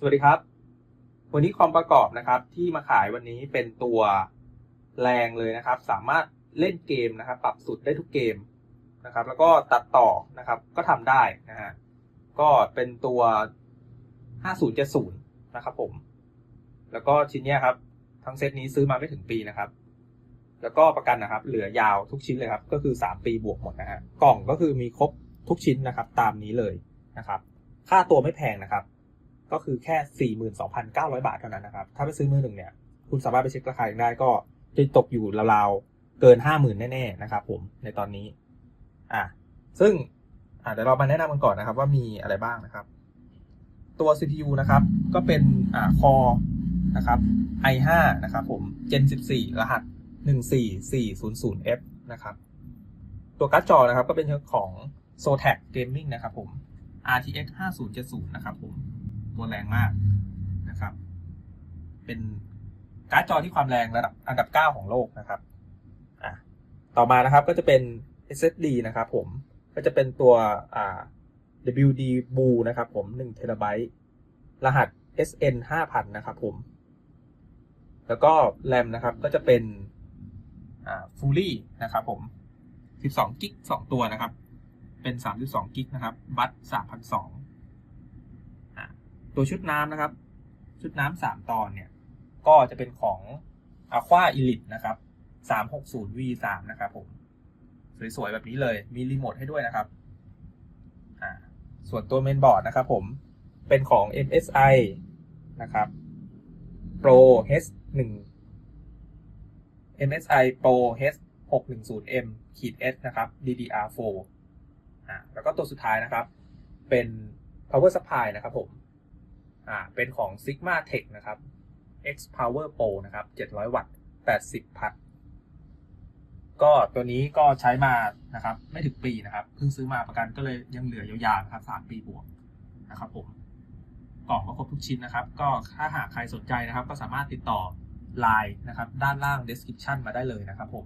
สวัสดีครับ วันนี้คอมประกอบนะครับ ที่มาขายวันนี้เป็นตัวแรงเลยนะครับ สามารถเล่นเกมนะครับ ปรับสุดได้ทุกเกมนะครับ แล้วก็ตัดต่อนะครับ ก็ทำได้นะฮะก็เป็นตัว 5070 นะครับผม แล้วก็ชิ้นเนี้ยครับ ทั้งเซตนี้ซื้อมาไม่ถึงปีนะครับ แล้วก็ประกันนะครับ เหลือยาวทุกชิ้นเลยครับ ก็คือ 3 ปีบวกหมดนะฮะกล่องก็คือมีครบทุกชิ้นนะครับ ตามนี้เลยนะครับ ค่าตัวไม่แพงนะครับ ก็คือแค่ 42,900 บาทเท่านั้นนะครับ ถ้าไปซื้อมือหนึ่งเนี่ย คุณสามารถไปเช็คราคาเองได้ก็จะตกอยู่ราวๆ เกิน 50,000 แน่ๆ นะครับผม ในตอนนี้ อะ ซึ่งอะเดี๋ยวเรามาแนะนำกันก่อนนะครับ ว่ามีอะไรบ้างนะครับ ตัว CPU นะครับ ก็เป็นอ่า Core นะครับ i5 นะครับผม Gen 14 รหัส 14400F นะครับ ตัวการ์ดจอนะครับ ก็เป็นของ Zotac Gaming นะครับผม RTX 5070 นะครับผม ตัวแรงมากนะครับ เป็นการ์ดจอที่ความแรงระดับอันดับ 9 ของโลกนะครับอะต่อมานะครับก็จะเป็น SSD นะครับผม ก็จะเป็นตัวอ่า WD Blue นะครับผม1เทราไบต์รหัส SN 5000นะครับผม แล้วก็แรมนะครับก็จะเป็นอ่า Fully นะครับผม 12กิก2ตัวนะครับ เป็น 32กิกนะครับ บัต3,002 ตัวชุดน้ำนะครับ ชุดน้ำสามตอนเนี่ย ก็จะเป็นของ Aqua Elite นะครับ 360 V3 นะครับผม สวยๆ แบบนี้เลย มีรีโมทให้ด้วยนะครับ ส่วนตัวเมนบอร์ดนะครับผม เป็นของ MSI นะครับ Pro H1 MSI Pro H610M ขีด S นะครับ DDR4 อ่าแล้วก็ตัวสุดท้ายนะครับ เป็น power supply นะครับผม อ่าเป็นของ Sigma Tech นะครับ X Power Pro นะครับ 700 วัตต์ 80 พัทก็ตัวนี้ก็ใช้มานะครับ ไม่ถึงปีนะครับ เพิ่งซื้อมาประกันก็เลยยังเหลือยาวๆนะครับ 3 ปีบวกนะครับผมกล่องก็ครบทุกชิ้นนะครับ ก็ถ้าหากใครสนใจนะครับ ก็สามารถติดต่อ Line นะครับ ด้านล่าง description มาได้เลยนะครับผม